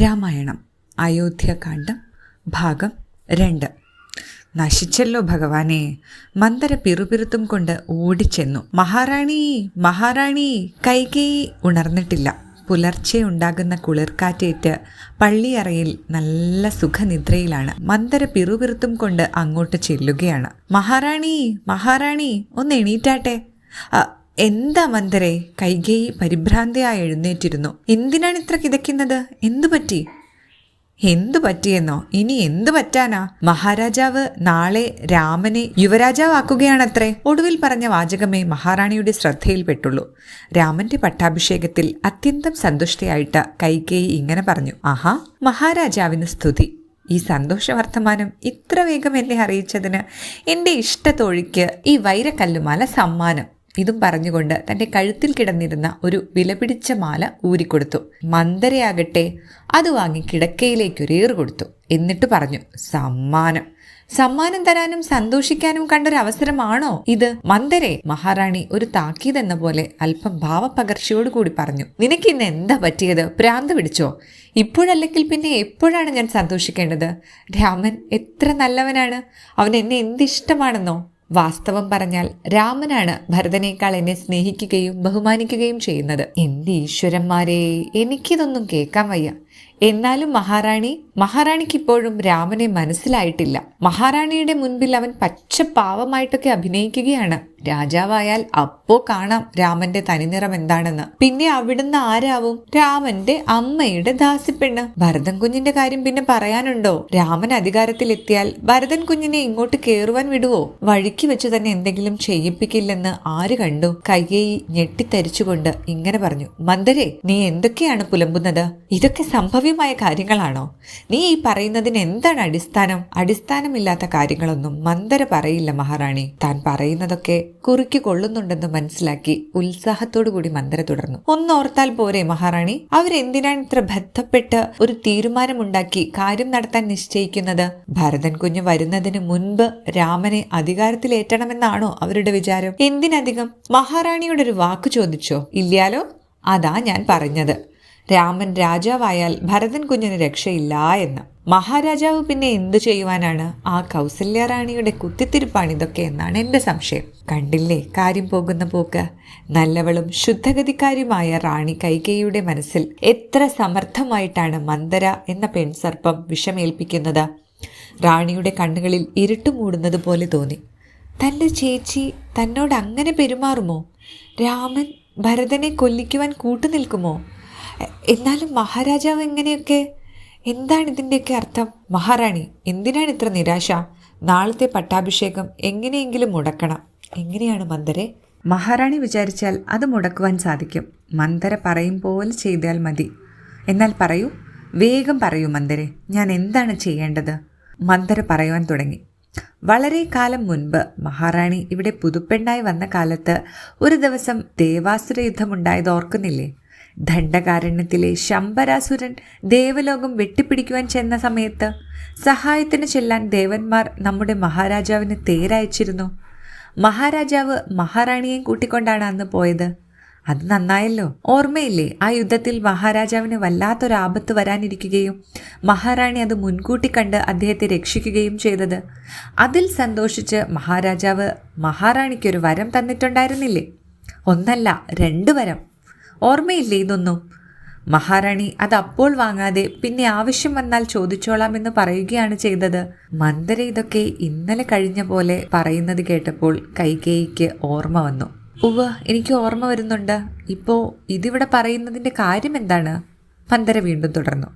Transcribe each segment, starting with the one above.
രാമായണം അയോധ്യകാന്ഡം ഭാഗം രണ്ട്. നശിച്ചല്ലോ ഭഗവാനെ. മന്ദര പിറുപിറുത്തും കൊണ്ട് ഓടിച്ചെന്നു. മഹാറാണി മഹാറാണി കൈകേയി ഉണർന്നിട്ടില്ല. പുലർച്ചെ ഉണ്ടാകുന്ന കുളിർക്കാറ്റേറ്റ് പള്ളിയറയിൽ നല്ല സുഖനിദ്രയിലാണ്. മന്ദര പിറുപിറുത്തും കൊണ്ട് അങ്ങോട്ട് ചെല്ലുകയാണ്. മഹാറാണി മഹാറാണി ഒന്ന് എണീറ്റാട്ടെ. "അ, എന്താ മന്ദരെ? കൈകേയി പരിഭ്രാന്തിയായി എഴുന്നേറ്റിരുന്നു. എന്തിനാണ് ഇത്ര കിതയ്ക്കുന്നത്? എന്തു പറ്റി? എന്തു പറ്റിയെന്നോ? ഇനി എന്തു പറ്റാനാ? മഹാരാജാവ് നാളെ രാമനെ യുവരാജാവാക്കുകയാണത്രേ. ഒടുവിൽ പറഞ്ഞ വാചകമേ മഹാറാണിയുടെ ശ്രദ്ധയിൽപ്പെട്ടുള്ളൂ. രാമന്റെ പട്ടാഭിഷേകത്തിൽ അത്യന്തം സന്തുഷ്ടയായിട്ട് കൈകേയി ഇങ്ങനെ പറഞ്ഞു. ആഹാ മഹാരാജാവിന് സ്തുതി. ഈ സന്തോഷ വർത്തമാനം ഇത്ര വേഗം എന്നെ അറിയിച്ചതിന് എന്റെ ഇഷ്ടത്തോഴിക്ക് ഈ വൈരക്കല്ലുമാല സമ്മാനം. ഇതും പറഞ്ഞുകൊണ്ട് തന്റെ കഴുത്തിൽ കിടന്നിരുന്ന ഒരു വിലപിടിച്ച മാല ഊരിക്കൊടുത്തു. മന്ദരയാകട്ടെ അത് വാങ്ങി കിടക്കയിലേക്കൊരേറ് കൊടുത്തു. എന്നിട്ട് പറഞ്ഞു സമ്മാനം. സമ്മാനം തരാനും സന്തോഷിക്കാനും കണ്ടൊരു അവസരമാണോ ഇത്? മന്ദരെ മഹാറാണി ഒരു താക്കീതെന്ന പോലെ അല്പം ഭാവപകർച്ചയോടുകൂടി പറഞ്ഞു നിനക്ക് ഇന്ന് എന്താ പറ്റിയത്? പ്രാന്ത് പിടിച്ചോ? ഇപ്പോഴല്ലെങ്കിൽ പിന്നെ എപ്പോഴാണ് ഞാൻ സന്തോഷിക്കേണ്ടത്? രാമൻ എത്ര നല്ലവനാണ്. അവൻ എന്നെ എന്തിഷ്ടമാണെന്നോ? വാസ്തവം പറഞ്ഞാൽ രാമനാണ് ഭരതനേക്കാൾ എന്നെ സ്നേഹിക്കുകയും ബഹുമാനിക്കുകയും ചെയ്യുന്നത്. എന്റെ ഈശ്വരന്മാരെ എനിക്കിതൊന്നും കേൾക്കാൻ വയ്യ. എന്നാലും മഹാറാണി മഹാറാണിക്ക് ഇപ്പോഴും രാമനെ മനസ്സിലായിട്ടില്ല. മഹാറാണിയുടെ മുൻപിൽ അവൻ പച്ച പാവമായിട്ടൊക്കെ അഭിനയിക്കുകയാണ്. രാജാവായാൽ അപ്പോ കാണാം രാമന്റെ തനിനിറം എന്താണെന്ന്. പിന്നെ അവിടുന്ന് ആരാവും? രാമന്റെ അമ്മയുടെ ദാസിപ്പെണ്ണ് ഭരതൻ കുഞ്ഞിന്റെ കാര്യം പിന്നെ പറയാനുണ്ടോ? രാമൻ അധികാരത്തിലെത്തിയാൽ ഭരതൻ കുഞ്ഞിനെ ഇങ്ങോട്ട് കേറുവാൻ വിടുവോ? വഴിക്ക് വെച്ച് തന്നെ എന്തെങ്കിലും ചെയ്യിപ്പിക്കില്ലെന്ന് ആര് കണ്ടു? കയ്യേയി ഞെട്ടിത്തരിച്ചുകൊണ്ട് ഇങ്ങനെ പറഞ്ഞു. മന്ദരെ നീ എന്തൊക്കെയാണ് പുലമ്പുന്നത്? ഇതൊക്കെ സംഭവ്യമായ കാര്യങ്ങളാണോ? നീ ഈ പറയുന്നതിന് എന്താണ് അടിസ്ഥാനം? അടിസ്ഥാനമില്ലാത്ത കാര്യങ്ങളൊന്നും മന്ദര പറയില്ല മഹാറാണി. താൻ പറയുന്നതൊക്കെ കുറുക്കി കൊള്ളുന്നുണ്ടെന്ന് മനസ്സിലാക്കി കൂടി മന്ദര തുടർന്നു. ഒന്നോർത്താൽ പോരെ മഹാറാണി. അവരെന്തിനാണ് ഇത്ര ബന്ധപ്പെട്ട് ഒരു തീരുമാനമുണ്ടാക്കി കാര്യം നടത്താൻ നിശ്ചയിക്കുന്നത്? ഭരതൻ കുഞ്ഞ് വരുന്നതിന് മുൻപ് രാമനെ അധികാരത്തിലേറ്റണമെന്നാണോ അവരുടെ വിചാരം? എന്തിനധികം? മഹാറാണിയുടെ ഒരു വാക്ക് ചോദിച്ചോ? ഇല്ലാലോ അതാ ഞാൻ പറഞ്ഞത്. രാമൻ രാജാവായാൽ ഭരതൻ കുഞ്ഞിന് രക്ഷയില്ല എന്ന്. മഹാരാജാവ് പിന്നെ എന്തു ചെയ്യുവാനാണ്? ആ കൗസല്യ റാണിയുടെ കുത്തിത്തിരിപ്പാണ് എന്നാണ് എന്റെ സംശയം. കണ്ടില്ലേ? കാര്യം പോകുന്ന പോക്ക്. നല്ലവളും ശുദ്ധഗതിക്കാരിയുമായ റാണി കൈകേയിയുടെ മനസ്സിൽ എത്ര സമർത്ഥമായിട്ടാണ് മന്ദര എന്ന പെൺസർപ്പം വിഷമേൽപ്പിക്കുന്നത്. റാണിയുടെ കണ്ണുകളിൽ ഇരുട്ടുമൂടുന്നത് പോലെ തോന്നി. തന്റെ ചേച്ചി തന്നോട് അങ്ങനെ പെരുമാറുമോ? രാമൻ ഭരതനെ കൊല്ലിക്കുവാൻ കൂട്ടുനിൽക്കുമോ? എന്നാലും മഹാരാജാവ് എങ്ങനെയൊക്കെ? എന്താണ് ഇതിന്റെയൊക്കെ അർത്ഥം? മഹാറാണി എന്തിനാണ് ഇത്ര നിരാശ? നാളത്തെ പട്ടാഭിഷേകം എങ്ങനെയെങ്കിലും മുടക്കണം. എങ്ങനെയാണ് മന്ദരെ? മഹാറാണി വിചാരിച്ചാൽ അത് മുടക്കുവാൻ സാധിക്കും. മന്ദര പറയും പോലെ ചെയ്താൽ മതി. എന്നാൽ പറയൂ വേഗം പറയൂ മന്ദരെ ഞാൻ എന്താണ് ചെയ്യേണ്ടത്? മന്ദര പറയുവാൻ തുടങ്ങി. വളരെ കാലം മുൻപ് മഹാറാണി ഇവിടെ പുതുപ്പെണ്ണായി വന്ന കാലത്ത് ഒരു ദിവസം ദേവാസുര യുദ്ധമുണ്ടായത് ഓർക്കുന്നില്ലേ? ദണ്ഡകാരണ്യത്തിലെ ശംബരാസുരൻ ദേവലോകം വെട്ടിപ്പിടിക്കുവാൻ ചെന്ന സമയത്ത് സഹായത്തിന് ചെല്ലാൻ ദേവന്മാർ നമ്മുടെ മഹാരാജാവിന് തേരയച്ചിരുന്നു. മഹാരാജാവ് മഹാറാണിയെയും കൂട്ടിക്കൊണ്ടാണ് അന്ന് പോയത്. അത് നന്നായല്ലോ. ഓർമ്മയില്ലേ? ആ യുദ്ധത്തിൽ മഹാരാജാവിന് വല്ലാത്തൊരു ആപത്ത് വരാനിരിക്കുകയും മഹാറാണി അത് മുൻകൂട്ടി കണ്ട് അദ്ദേഹത്തെ രക്ഷിക്കുകയും ചെയ്തത്. അതിൽ സന്തോഷിച്ച് മഹാരാജാവ് മഹാറാണിക്കൊരു വരം തന്നിട്ടുണ്ടായിരുന്നില്ലേ? ഒന്നല്ല രണ്ട് വരം. ഓർമ്മയില്ലേ ഇതൊന്നും? മഹാറാണി അത് അപ്പോൾ വാങ്ങാതെ പിന്നെ ആവശ്യം വന്നാൽ ചോദിച്ചോളാം എന്ന് പറയുകയാണ് ചെയ്തത്. മന്ദര ഇതൊക്കെ ഇന്നലെ കഴിഞ്ഞ പോലെ പറയുന്നത് കേട്ടപ്പോൾ കൈകേയിക്ക് ഓർമ്മ വന്നു. ഉവ്വ് എനിക്ക് ഓർമ്മ വരുന്നുണ്ട്. ഇപ്പോ ഇതിവിടെ പറയുന്നതിന്റെ കാര്യം എന്താണ്? മന്ദര വീണ്ടും തുടർന്നു.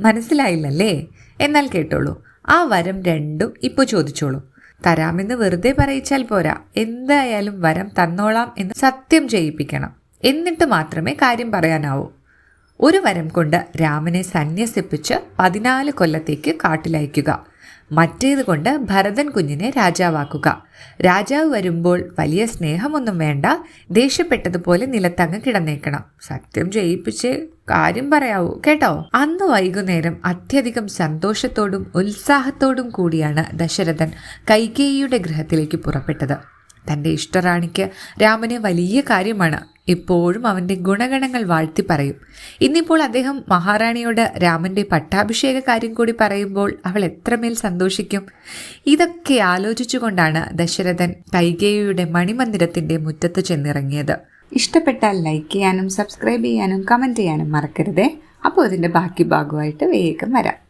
മനസ്സിലായില്ലല്ലേ? എന്നാൽ കേട്ടോളൂ. ആ വരം രണ്ടും ഇപ്പോൾ ചോദിച്ചോളൂ. തരാമെന്ന് വെറുതെ പറയിച്ചാൽ പോരാ. എന്തായാലും വരം തന്നോളാം എന്ന് സത്യം ചെയ്യിപ്പിക്കണം. എന്നിട്ട് മാത്രമേ കാര്യം പറയാനാവൂ. ഒരു വരം കൊണ്ട് രാമനെ സന്യസിപ്പിച്ച് പതിനാല് കൊല്ലത്തേക്ക് കാട്ടിലയക്കുക. മറ്റേത് കൊണ്ട് ഭരതൻ കുഞ്ഞിനെ രാജാവാക്കുക. രാജാവ് വരുമ്പോൾ വലിയ സ്നേഹമൊന്നും വേണ്ട. ദേഷ്യപ്പെട്ടതുപോലെ നിലത്തങ്ങ് കിടന്നേക്കണം. സത്യം ചെയ്യിപ്പിച്ച് കാര്യം പറയാവൂ കേട്ടോ? അന്ന് വൈകുന്നേരം അത്യധികം സന്തോഷത്തോടും ഉത്സാഹത്തോടും കൂടിയാണ് ദശരഥൻ കൈകേയിയുടെ ഗൃഹത്തിലേക്ക് പുറപ്പെട്ടത്. തന്റെ ഇഷ്ടറാണിക്ക് രാമനെ വലിയ കാര്യമാണ്. എപ്പോഴും അവന്റെ ഗുണഗണങ്ങൾ വാഴ്ത്തി പറയും. ഇന്നിപ്പോൾ അദ്ദേഹം മഹാറാണിയോട് രാമന്റെ പട്ടാഭിഷേക കാര്യം കൂടി പറയുമ്പോൾ അവൾ എത്രമേൽ സന്തോഷിക്കും? ഇതൊക്കെ ആലോചിച്ചുകൊണ്ടാണ് ദശരഥൻ കൈകേയിയുടെ മണിമന്ദിരത്തിന്റെ മുറ്റത്ത് ചെന്നിറങ്ങിയത്. ഇഷ്ടപ്പെട്ടാൽ ലൈക്ക് ചെയ്യാനും സബ്സ്ക്രൈബ് ചെയ്യാനും കമന്റ് ചെയ്യാനും മറക്കരുതേ. അപ്പോൾ ഇതിന്റെ ബാക്കി ഭാഗമായിട്ട് വേഗം വരാം.